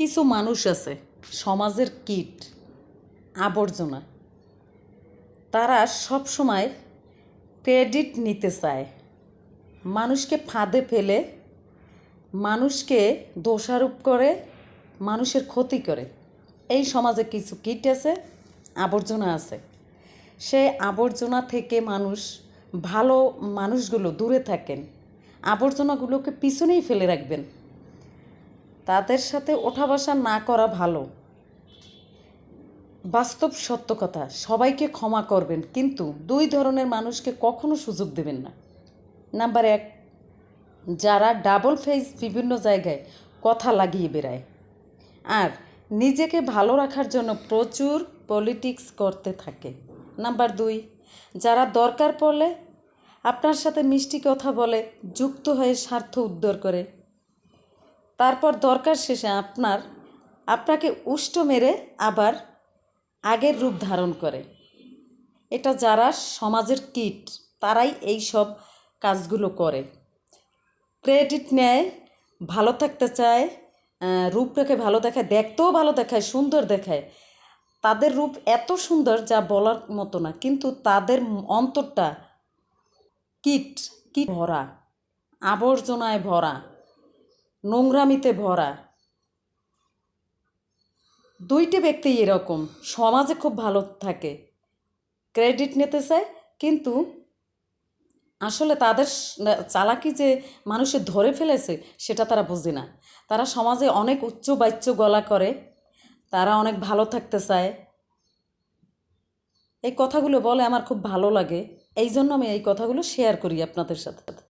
কিছু মানুষ আছে, সমাজের কীট, আবর্জনা। তারা সব সময় ক্রেডিট নিতে চায়। মানুষকে ফাঁদে ফেলে, মানুষকে দোষারোপ করে, মানুষের ক্ষতি করে। এই সমাজে কিছু কীট আছে, আবর্জনা আছে। সেই আবর্জনা থেকে মানুষ ভালো মানুষগুলো দূরে থাকেন। আবর্জনাগুলোকে পিছনেই ফেলে রাখবেন। তাদের সাথে ওঠা বসা না করা ভালো। বাস্তব সত্য কথা সবাইকে ক্ষমা করবেন, কিন্তু দুই ধরনের মানুষকে কখনো সুযোগ দেবেন না। নাম্বার এক, যারা ডাবল ফেস বিভিন্ন জায়গায় কথা লাগিয়ে বেড়ায়। আর, নিজেকে ভালো রাখার জন্য প্রচুর পলিটিক্স করতে থাকে। নাম্বার দুই, যারা দরকার পড়লে আপনার সাথে মিষ্টি কথা বলে, যুক্ত হয়ে স্বার্থ উদ্ধার করে। তারপর দরকার শেষে আপনার, আপনাকে উষ্ট মেরে আবার আগের রূপ ধারণ করে। এটা যারা সমাজের কীট, তারাই এই সব কাজগুলো করে। ক্রেডিট নেয়, ভালো থাকতে চায় রূপটাকে ভালো দেখায়, দেখতেও ভালো দেখায়, সুন্দর দেখায়। তাদের রূপ এত সুন্দর যা বলার মতো না, কিন্তু তাদের অন্তরটা কীট কীট ভরা, আবর্জনায় ভরা। নোংরামিতে ভরা। দুইটি ব্যক্তি এরকম, সমাজে খুব ভালো থাকে। ক্রেডিট নিতে চায়, কিন্তু আসলে তাদের চালাকি যে মানুষের ধরে ফেলেছে, সেটা তারা বোঝে না। তারা সমাজে অনেক উচ্চ বাচ্য গলা করে, তারা অনেক ভালো থাকতে চায়। এই কথাগুলো বলে আমার খুব ভালো লাগে। এই জন্য আমি এই কথাগুলো শেয়ার করি আপনাদের সাথে।